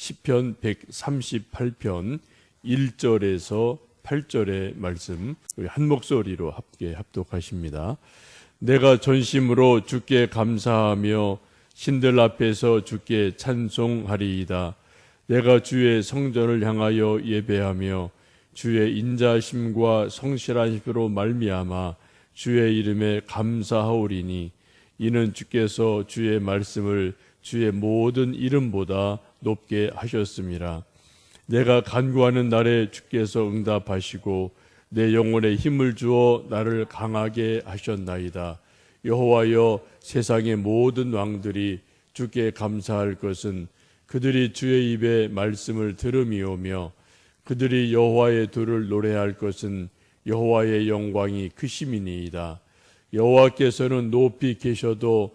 시편 138편 1절에서 8절의 말씀 한 목소리로 함께 합독하십니다. 내가 전심으로 주께 감사하며 신들 앞에서 주께 찬송하리이다. 내가 주의 성전을 향하여 예배하며 주의 인자심과 성실한 힘으로 말미암아 주의 이름에 감사하오리니 이는 주께서 주의 말씀을 주의 모든 이름보다 높게 하셨습니다. 내가 간구하는 날에 주께서 응답하시고 내 영혼에 힘을 주어 나를 강하게 하셨나이다. 여호와여 세상의 모든 왕들이 주께 감사할 것은 그들이 주의 입에 말씀을 들음이오며 그들이 여호와의 도를 노래할 것은 여호와의 영광이 크심이니이다. 여호와께서는 높이 계셔도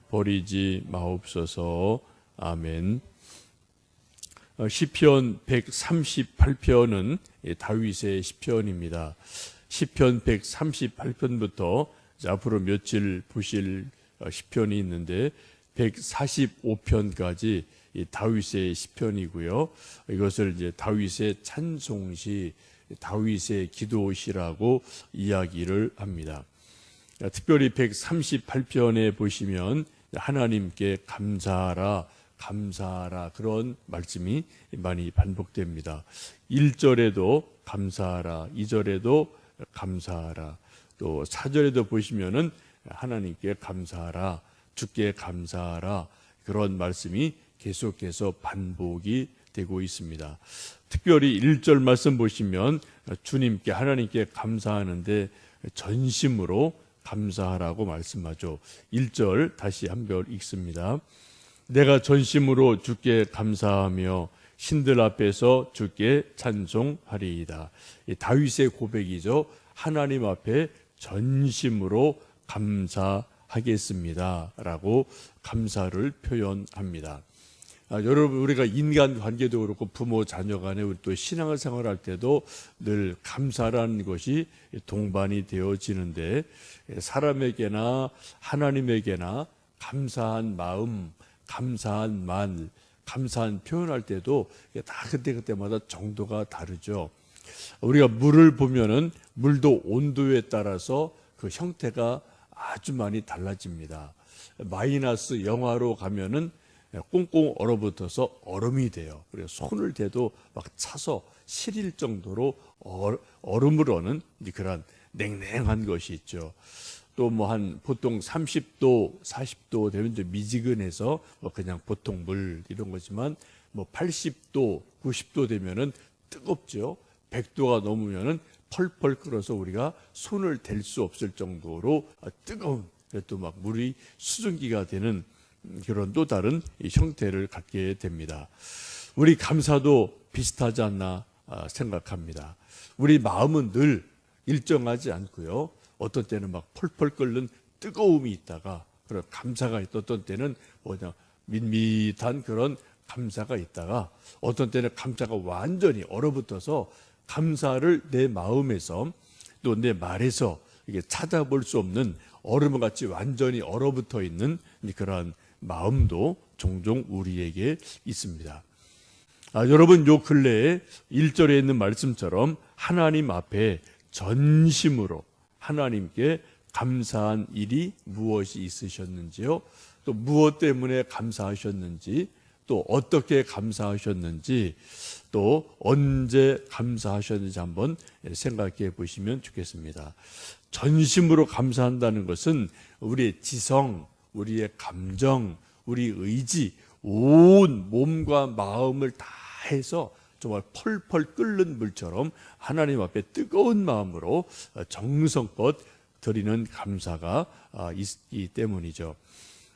버리지 마옵소서. 아멘. 어, 시편 138편은 다윗의 시편입니다. 시편 138편부터 앞으로 며칠 보실 어, 시편이 있는데 145편까지 다윗의 시편이고요. 이것을 이제 다윗의 찬송시, 다윗의 기도시라고 이야기를 합니다. 특별히 138편에 보시면 하나님께 감사하라, 감사하라 그런 말씀이 많이 반복됩니다. 1절에도 감사하라, 2절에도 감사하라, 또 4절에도 보시면은 하나님께 감사하라, 주께 감사하라 그런 말씀이 계속해서 반복이 되고 있습니다. 특별히 1절 말씀 보시면 주님께 하나님께 감사하는데 전심으로 감사하라고 말씀하죠. 1절 다시 한번 읽습니다. 내가 전심으로 주께 감사하며 신들 앞에서 주께 찬송하리이다. 다윗의 고백이죠. 하나님 앞에 전심으로 감사하겠습니다라고 감사를 표현합니다. 아, 여러분 우리가 인간 관계도 그렇고 부모 자녀 간에 우리 또 신앙을 생활할 때도 늘 감사라는 것이 동반이 되어지는데 사람에게나 하나님에게나 감사한 마음, 감사한 말, 감사한 표현할 때도 다 그때 그때마다 정도가 다르죠. 우리가 물을 보면은 물도 온도에 따라서 그 형태가 아주 많이 달라집니다. 마이너스 영하로 가면은 꽁꽁 얼어붙어서 얼음이 돼요. 그래서 손을 대도 막 차서 시릴 정도로 얼음을 어는 그런 냉랭한 것이 있죠. 또 뭐 한 보통 30도, 40도 되면 좀 미지근해서 뭐 그냥 보통 물 이런 거지만 뭐 80도, 90도 되면은 뜨겁죠. 100도가 넘으면은 펄펄 끓어서 우리가 손을 댈 수 없을 정도로 뜨거운 또막 물이 수증기가 되는 그런 또 다른 형태를 갖게 됩니다. 우리 감사도 비슷하지 않나 아, 생각합니다. 우리 마음은 늘 일정하지 않고요. 어떤 때는 막 펄펄 끓는 뜨거움이 있다가 그런 감사가 있 어떤 때는 뭐냐 밋밋한 그런 감사가 있다가 어떤 때는 감사가 완전히 얼어붙어서 감사를 내 마음에서 또 내 말에서 이게 찾아볼 수 없는 얼음같이 완전히 얼어붙어 있는 그러한 마음도 종종 우리에게 있습니다. 아, 여러분 요 근래에 1절에 있는 말씀처럼 하나님 앞에 전심으로 하나님께 감사한 일이 무엇이 있으셨는지요? 또 무엇 때문에 감사하셨는지, 또 어떻게 감사하셨는지, 또 언제 감사하셨는지 한번 생각해 보시면 좋겠습니다. 전심으로 감사한다는 것은 우리의 지성, 우리의 감정, 우리 의지, 온 몸과 마음을 다 해서 정말 펄펄 끓는 물처럼 하나님 앞에 뜨거운 마음으로 정성껏 드리는 감사가 아, 있기 때문이죠.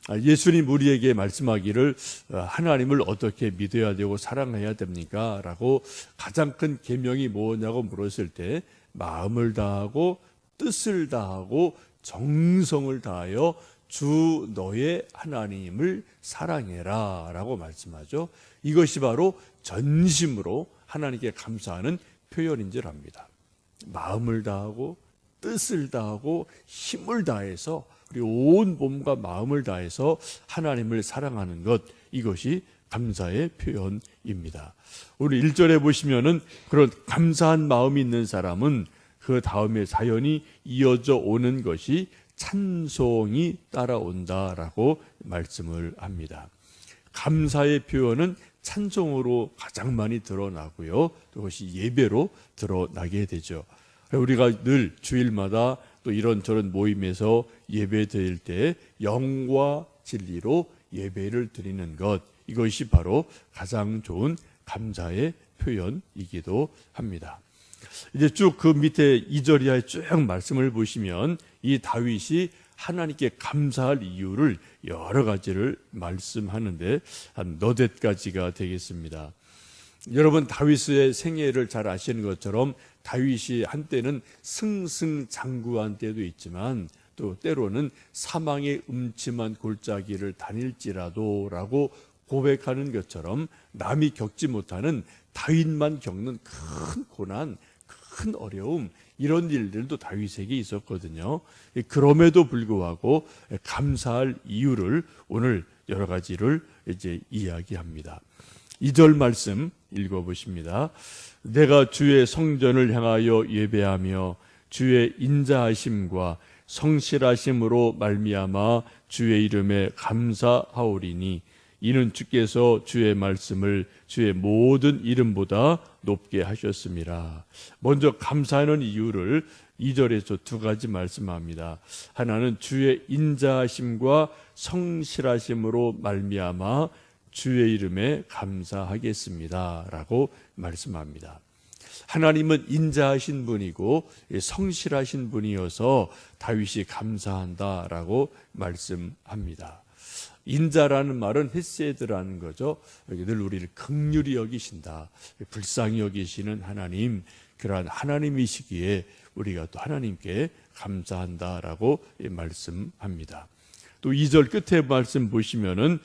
아, 예수님 우리에게 말씀하기를 어, 하나님을 어떻게 믿어야 되고 사랑해야 됩니까? 라고 가장 큰 계명이 뭐냐고 물었을 때 마음을 다하고 뜻을 다하고 정성을 다하여 주 너의 하나님을 사랑해라 라고 말씀하죠. 이것이 바로 전심으로 하나님께 감사하는 표현인 줄 압니다. 마음을 다하고 뜻을 다하고 힘을 다해서 우리 온 몸과 마음을 다해서 하나님을 사랑하는 것 이것이 감사의 표현입니다. 우리 1절에 보시면은 그런 감사한 마음이 있는 사람은 그 다음에 사연이 이어져 오는 것이 찬송이 따라온다라고 말씀을 합니다. 감사의 표현은 찬송으로 가장 많이 드러나고요. 그것이 예배로 드러나게 되죠. 우리가 늘 주일마다 또 이런저런 모임에서 예배 드릴 때 영과 진리로 예배를 드리는 것 이것이 바로 가장 좋은 감사의 표현이기도 합니다. 이제 쭉 그 밑에 2절 이하에 쭉 말씀을 보시면 이 다윗이 하나님께 감사할 이유를 여러 가지를 말씀하는데 한 너댓 가지가 되겠습니다. 여러분 다윗의 생애를 잘 아시는 것처럼 다윗이 한때는 승승장구한 때도 있지만 또 때로는 사망의 음침한 골짜기를 다닐지라도라고 고백하는 것처럼 남이 겪지 못하는 다윗만 겪는 큰 고난, 큰 어려움 이런 일들도 다윗에게 있었거든요. 그럼에도 불구하고 감사할 이유를 오늘 여러 가지를 이제 이야기합니다. 2절 말씀 읽어 보십니다. 내가 주의 성전을 향하여 예배하며 주의 인자하심과 성실하심으로 말미암아 주의 이름에 감사하오리니 이는 주께서 주의 말씀을 주의 모든 이름보다 높게 하셨습니다. 먼저 감사하는 이유를 2절에서 두 가지 말씀합니다. 하나는 주의 인자하심과 성실하심으로 말미암아 주의 이름에 감사하겠습니다라고 말씀합니다. 하나님은 인자하신 분이고 성실하신 분이어서 다윗이 감사한다라고 말씀합니다. 인자라는 말은 헤세드라는 거죠. 늘 우리를 극률히 여기신다. 불쌍히 여기시는 하나님, 그러한 하나님이시기에 우리가 또 하나님께 감사한다라고 말씀합니다. 또 2절 끝에 말씀 보시면은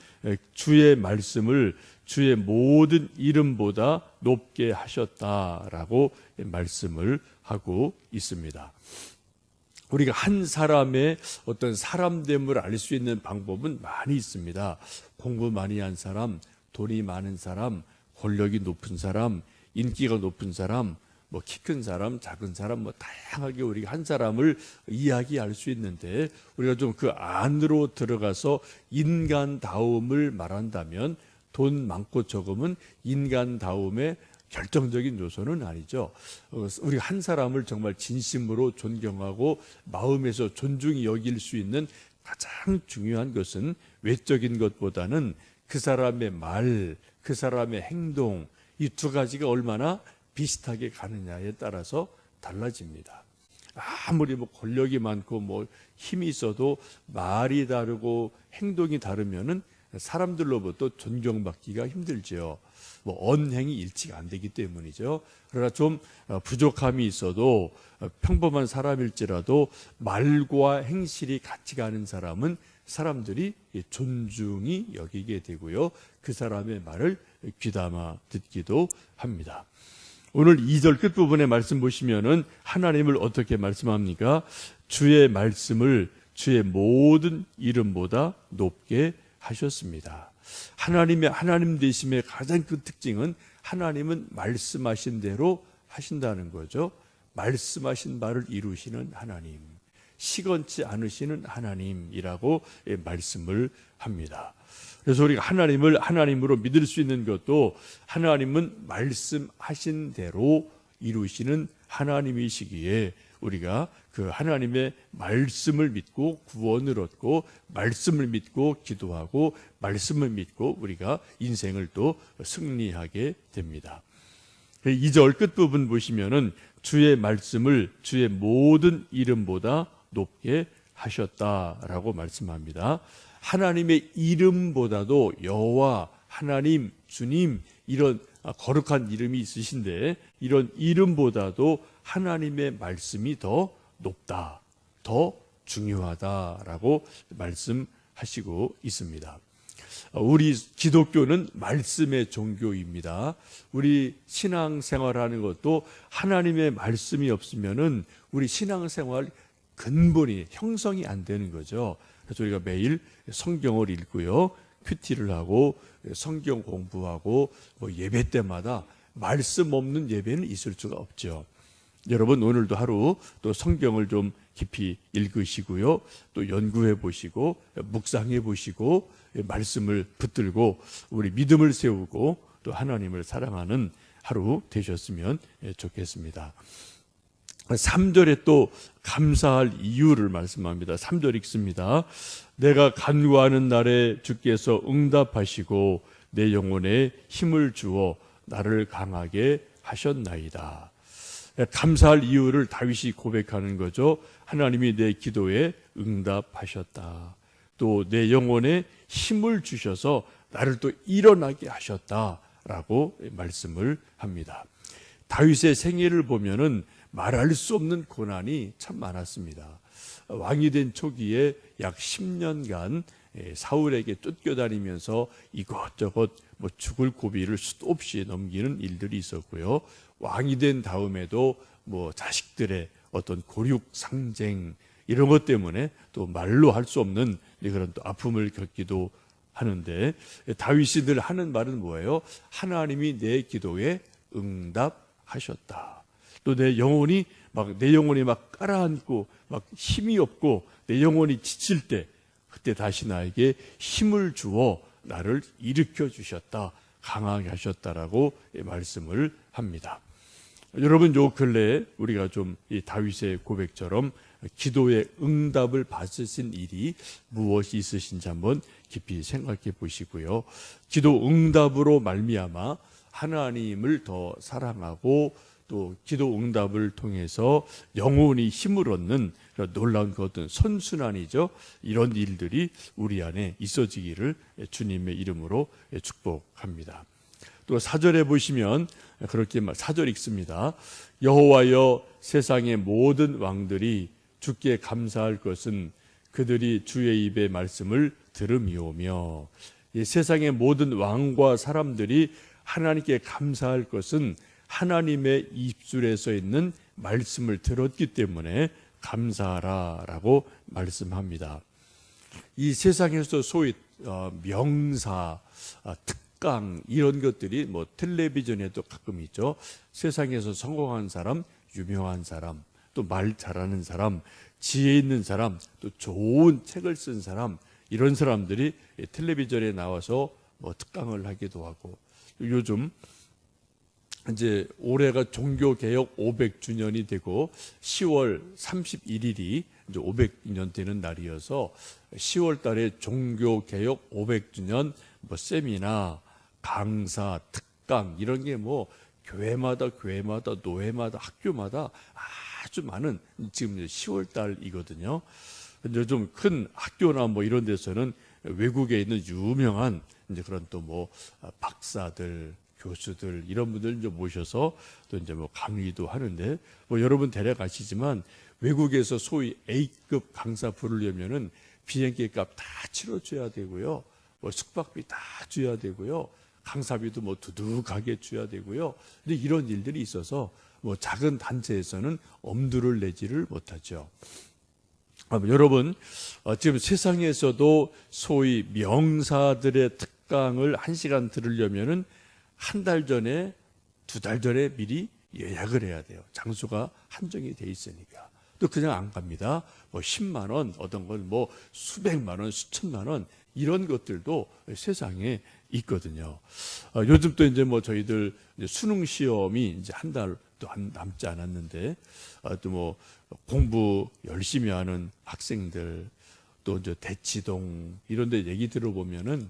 주의 말씀을 주의 모든 이름보다 높게 하셨다라고 말씀을 하고 있습니다. 우리가 한 사람의 어떤 사람됨을 알 수 있는 방법은 많이 있습니다. 공부 많이 한 사람, 돈이 많은 사람, 권력이 높은 사람, 인기가 높은 사람, 뭐 키 큰 사람, 작은 사람, 뭐 다양하게 우리가 한 사람을 이야기할 수 있는데 우리가 좀 그 안으로 들어가서 인간다움을 말한다면 돈 많고 적음은 인간다움의 결정적인 요소는 아니죠. 어, 우리가 한 사람을 정말 진심으로 존경하고 마음에서 존중히 여길 수 있는 가장 중요한 것은 외적인 것보다는 그 사람의 말, 그 사람의 행동, 이 두 가지가 얼마나 비슷하게 가느냐에 따라서 달라집니다. 아무리 뭐 권력이 많고 뭐 힘이 있어도 말이 다르고 행동이 다르면은 사람들로부터 존경받기가 힘들지요. 뭐 언행이 일치가 안 되기 때문이죠. 그러나 좀 어, 부족함이 있어도 어, 평범한 사람일지라도 말과 행실이 같이 가는 사람은 사람들이 존중이 여기게 되고요. 그 사람의 말을 귀담아 듣기도 합니다. 오늘 2절 끝부분의 말씀 보시면은 하나님을 어떻게 말씀합니까? 주의 말씀을 주의 모든 이름보다 높게 하셨습니다. 하나님의 하나님 되심의 가장 큰 특징은 하나님은 말씀하신 대로 하신다는 거죠. 말씀하신 바를 이루시는 하나님, 시건치 않으시는 하나님이라고 말씀을 합니다. 그래서 우리가 하나님을 하나님으로 믿을 수 있는 것도 하나님은 말씀하신 대로 이루시는 하나님이시기에 우리가 그 하나님의 말씀을 믿고 구원을 얻고 말씀을 믿고 기도하고 말씀을 믿고 우리가 인생을 또 승리하게 됩니다. 2절 끝부분 보시면은 주의 말씀을 주의 모든 이름보다 높게 하셨다라고 말씀합니다. 하나님의 이름보다도 여호와 하나님 주님 이런 아, 거룩한 이름이 있으신데 이런 이름보다도 하나님의 말씀이 더 높다, 더 중요하다라고 말씀하시고 있습니다. 우리 기독교는 말씀의 종교입니다. 우리 신앙생활하는 것도 하나님의 말씀이 없으면은 우리 신앙생활 근본이 형성이 안 되는 거죠. 그래서 우리가 매일 성경을 읽고요, 큐티를 하고 성경 공부하고 뭐 예배 때마다 말씀 없는 예배는 있을 수가 없죠. 여러분 오늘도 하루 또 성경을 좀 깊이 읽으시고요. 또 연구해 보시고 묵상해 보시고 말씀을 붙들고 우리 믿음을 세우고 또 하나님을 사랑하는 하루 되셨으면 좋겠습니다. 3절에 또 감사할 이유를 말씀합니다. 3절 읽습니다. 내가 간구하는 날에 주께서 응답하시고 내 영혼에 힘을 주어 나를 강하게 하셨나이다. 감사할 이유를 다윗이 고백하는 거죠. 하나님이 내 기도에 응답하셨다. 또 내 영혼에 힘을 주셔서 나를 또 일어나게 하셨다라고 말씀을 합니다. 다윗의 생애를 보면은 말할 수 없는 고난이 참 많았습니다. 왕이 된 초기에 약 10년간 사울에게 쫓겨다니면서 이것저것 뭐 죽을 고비를 수도 없이 넘기는 일들이 있었고요. 왕이 된 다음에도 뭐 자식들의 어떤 고륙 상쟁 이런 것 때문에 또 말로 할 수 없는 그런 또 아픔을 겪기도 하는데 다윗이 늘 하는 말은 뭐예요? 하나님이 내 기도에 응답하셨다. 또 내 영혼이 막 내 영혼이 막 깔아앉고 막 힘이 없고 내 영혼이 지칠 때 그때 다시 나에게 힘을 주어 나를 일으켜 주셨다. 강하게 하셨다라고 말씀을 합니다. 여러분 요 근래에 우리가 좀 이 다윗의 고백처럼 기도의 응답을 받으신 일이 무엇이 있으신지 한번 깊이 생각해 보시고요. 기도 응답으로 말미암아 하나님을 더 사랑하고 또 기도 응답을 통해서 영혼이 힘을 얻는 놀라운 그 어떤 선순환이죠. 이런 일들이 우리 안에 있어지기를 주님의 이름으로 축복합니다. 또 사절에 보시면 그렇게 사절 읽습니다. 여호와여 세상의 모든 왕들이 주께 감사할 것은 그들이 주의 입의 말씀을 들음이오며 세상의 모든 왕과 사람들이 하나님께 감사할 것은 하나님의 입술에 서 있는 말씀을 들었기 때문에 감사하라라고 말씀합니다. 이 세상에서 소위 어, 명사, 아, 특강 이런 것들이 뭐 텔레비전에도 가끔 있죠. 세상에서 성공한 사람, 유명한 사람, 또 말 잘하는 사람, 지혜 있는 사람, 또 좋은 책을 쓴 사람 이런 사람들이 텔레비전에 나와서 뭐 특강을 하기도 하고 요즘 이제 올해가 종교 개혁 500주년이 되고 10월 31일이 이제 500년 되는 날이어서 10월 달에 종교 개혁 500주년 뭐 세미나, 강사, 특강 이런 게 뭐 교회마다 교회마다 노회마다 학교마다 아주 많은 지금 10월 달이거든요. 요즘 큰 학교나 뭐 이런 데서는 외국에 있는 유명한 이제 그런 또 뭐 박사들 교수들 이런 분들 이제 모셔서 또 이제 뭐 강의도 하는데 뭐 여러분 데려가시지만 외국에서 소위 A급 강사 부르려면은 비행기 값 다 치러줘야 되고요. 뭐 숙박비 다 줘야 되고요. 강사비도 뭐 두둑하게 줘야 되고요. 근데 이런 일들이 있어서 뭐 작은 단체에서는 엄두를 내지를 못하죠. 여러분, 어, 지금 세상에서도 소위 명사들의 특강을 한 시간 들으려면은 한 달 전에 두 달 전에 미리 예약을 해야 돼요. 장소가 한정이 돼 있으니까. 또 그냥 안 갑니다. 뭐 10만 원, 어떤 건 뭐 수백만 원, 수천만 원 이런 것들도 세상에 있거든요. 어, 요즘 또 이제 뭐 저희들 수능 시험이 이제 한 달도 남지 않았는데 어, 또뭐 공부 열심히 하는 학생들 또 이제 대치동 이런 데 얘기 들어보면은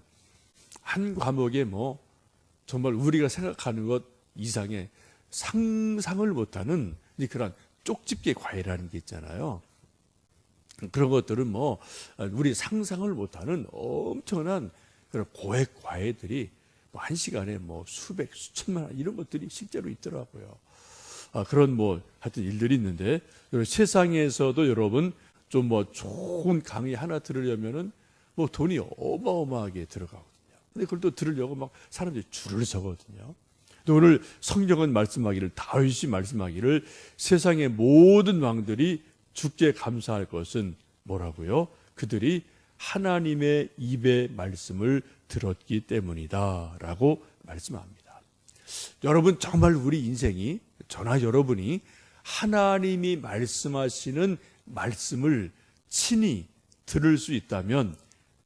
한 과목에 뭐 정말 우리가 생각하는 것 이상의 상상을 못하는 그런 쪽집게 과외라는 게 있잖아요. 그런 것들은 뭐 우리 상상을 못하는 엄청난 그런 고액 과외들이 뭐 한 시간에 뭐 수백 수천만 원 이런 것들이 실제로 있더라고요. 아, 그런 뭐 하여튼 일들이 있는데 세상에서도 여러분 좀 뭐 좋은 강의 하나 들으려면은 뭐 돈이 어마어마하게 들어가거든요. 근데 그걸 또 들으려고 막 사람들이 줄을 서거든요. 또 오늘 성경은 말씀하기를 다윗이 말씀하기를 세상의 모든 왕들이 죽게 감사할 것은 뭐라고요? 그들이 하나님의 입의 말씀을 들었기 때문이다라고 말씀합니다. 여러분 정말 우리 인생이 저나 여러분이 하나님이 말씀하시는 말씀을 친히 들을 수 있다면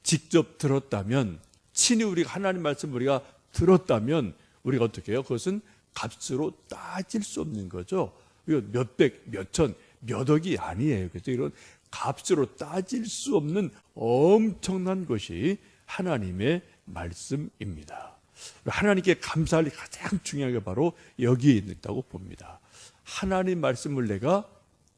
직접 들었다면 친히 우리가 하나님 말씀 우리가 들었다면 우리가 어떻게 해요? 그것은 값으로 따질 수 없는 거죠. 몇백, 몇천, 몇 억이 아니에요. 그래서 이런 값으로 따질 수 없는 엄청난 것이 하나님의 말씀입니다. 하나님께 감사할 가장 중요한 게 바로 여기에 있다고 봅니다. 하나님 말씀을 내가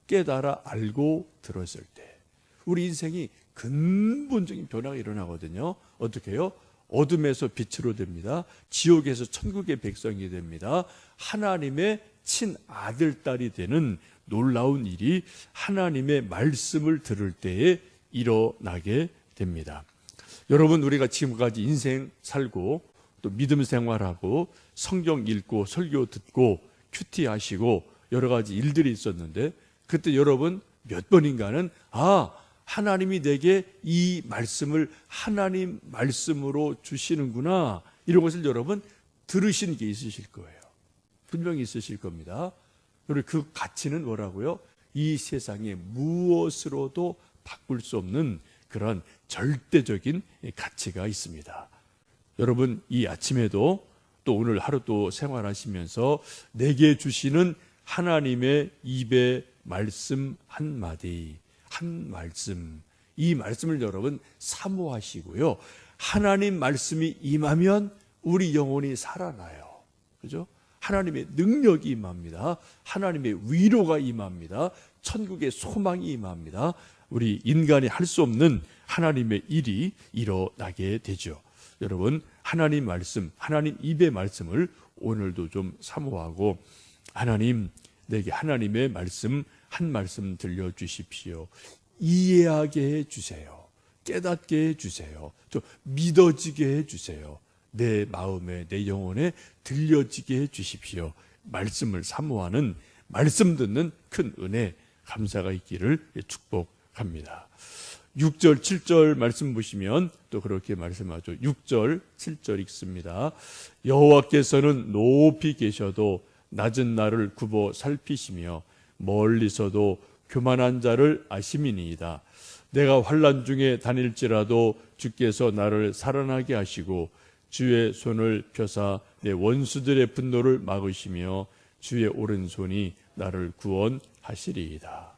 깨달아 알고 들었을 때 우리 인생이 근본적인 변화가 일어나거든요. 어떻게 해요? 어둠에서 빛으로 됩니다. 지옥에서 천국의 백성이 됩니다. 하나님의 친아들, 딸이 되는 놀라운 일이 하나님의 말씀을 들을 때에 일어나게 됩니다. 여러분, 우리가 지금까지 인생 살고 또 믿음 생활하고 성경 읽고 설교 듣고 큐티 하시고 여러 가지 일들이 있었는데 그때 여러분 몇 번인가는 아, 하나님이 내게 이 말씀을 하나님 말씀으로 주시는구나. 이런 것을 여러분 들으신 게 있으실 거예요. 분명히 있으실 겁니다. 그리고 그 가치는 뭐라고요? 이 세상에 무엇으로도 바꿀 수 없는 그런 절대적인 가치가 있습니다. 여러분 이 아침에도 또 오늘 하루 또 생활하시면서 내게 주시는 하나님의 입의 말씀 한 마디 한 말씀 이 말씀을 여러분 사모하시고요. 하나님 말씀이 임하면 우리 영혼이 살아나요. 그죠? 하나님의 능력이 임합니다. 하나님의 위로가 임합니다. 천국의 소망이 임합니다. 우리 인간이 할 수 없는 하나님의 일이 일어나게 되죠. 여러분, 하나님 말씀, 하나님 입의 말씀을 오늘도 좀 사모하고 하나님 내게 하나님의 말씀 한 말씀 들려 주십시오. 이해하게 해 주세요. 깨닫게 해 주세요. 또 믿어지게 해 주세요. 내 마음에 내 영혼에 들려지게 해 주십시오. 말씀을 사모하는 말씀 듣는 큰 은혜 감사가 있기를 축복합니다. 6절 7절 말씀 보시면 또 그렇게 말씀하죠. 6절 7절 읽습니다. 여호와께서는 높이 계셔도 낮은 나를 굽어 살피시며 멀리서도 교만한 자를 아심이니이다. 내가 환란 중에 다닐지라도 주께서 나를 살아나게 하시고 주의 손을 펴사 내 원수들의 분노를 막으시며 주의 오른손이 나를 구원하시리이다.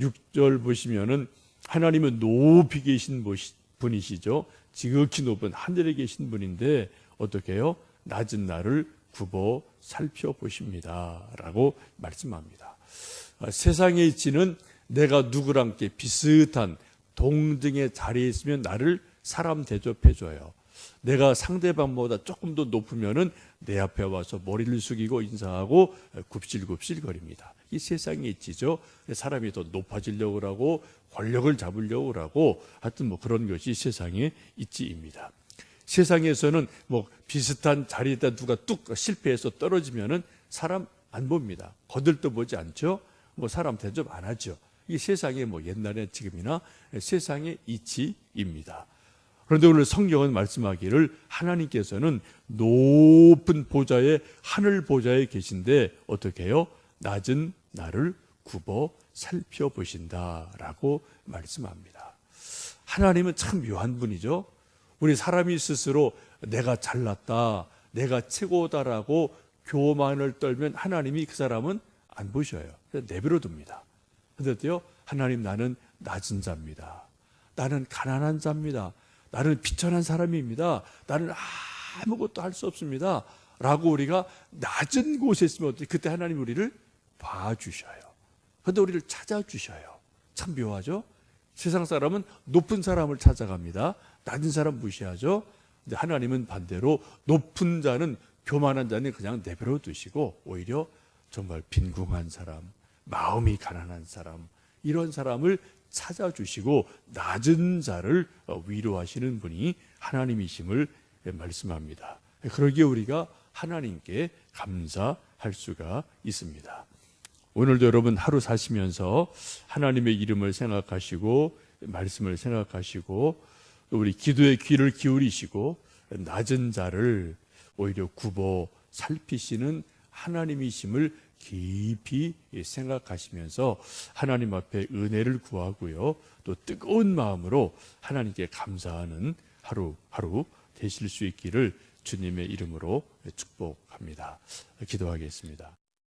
6절 보시면은 하나님은 높이 계신 분이시죠. 지극히 높은 하늘에 계신 분인데 어떻게 해요? 낮은 나를 굽어 살펴보십니다. 라고 말씀합니다. 아, 세상에 있지는 내가 누구랑 함께 비슷한 동등의 자리에 있으면 나를 사람 대접해 줘요. 내가 상대방보다 조금 더 높으면은 내 앞에 와서 머리를 숙이고 인사하고 굽실굽실 거립니다. 이 세상에 있지죠. 사람이 더 높아지려고 하고 권력을 잡으려고 하고 하여튼 뭐 그런 것이 세상에 있지입니다. 세상에서는 뭐 비슷한 자리에다 누가 뚝 실패해서 떨어지면은 사람 안 봅니다. 거들떠 보지 않죠. 뭐 사람 대접 안 하죠. 이 세상에 뭐 옛날에 지금이나 세상의 이치입니다. 그런데 오늘 성경은 말씀하기를 하나님께서는 높은 보좌에 하늘 보좌에 계신데 어떻게 해요? 낮은 나를 굽어 살펴보신다라고 말씀합니다. 하나님은 참 묘한 분이죠. 우리 사람이 스스로 내가 잘났다, 내가 최고다라고 교만을 떨면 하나님이 그 사람은 안 보셔요. 내버려 둡니다. 그런데요, 하나님 나는 낮은 자입니다. 나는 가난한 자입니다. 나는 비천한 사람입니다. 나는 아무것도 할 수 없습니다. 라고 우리가 낮은 곳에 있으면 어떻게 그때 하나님 우리를 봐주셔요. 그런데 우리를 찾아주셔요. 참 묘하죠? 세상 사람은 높은 사람을 찾아갑니다. 낮은 사람 무시하죠. 근데 하나님은 반대로 높은 자는 교만한 자는 그냥 내버려 두시고 오히려 정말 빈궁한 사람, 마음이 가난한 사람 이런 사람을 찾아주시고 낮은 자를 어, 위로하시는 분이 하나님이심을 말씀합니다. 그러기에 우리가 하나님께 감사할 수가 있습니다. 오늘도 여러분 하루 사시면서 하나님의 이름을 생각하시고 말씀을 생각하시고 또 우리 기도의 귀를 기울이시고 낮은 자를 오히려 굽어 살피시는 하나님이심을 깊이 생각하시면서 하나님 앞에 은혜를 구하고요. 또 뜨거운 마음으로 하나님께 감사하는 하루 하루 되실 수 있기를 주님의 이름으로 축복합니다. 기도하겠습니다.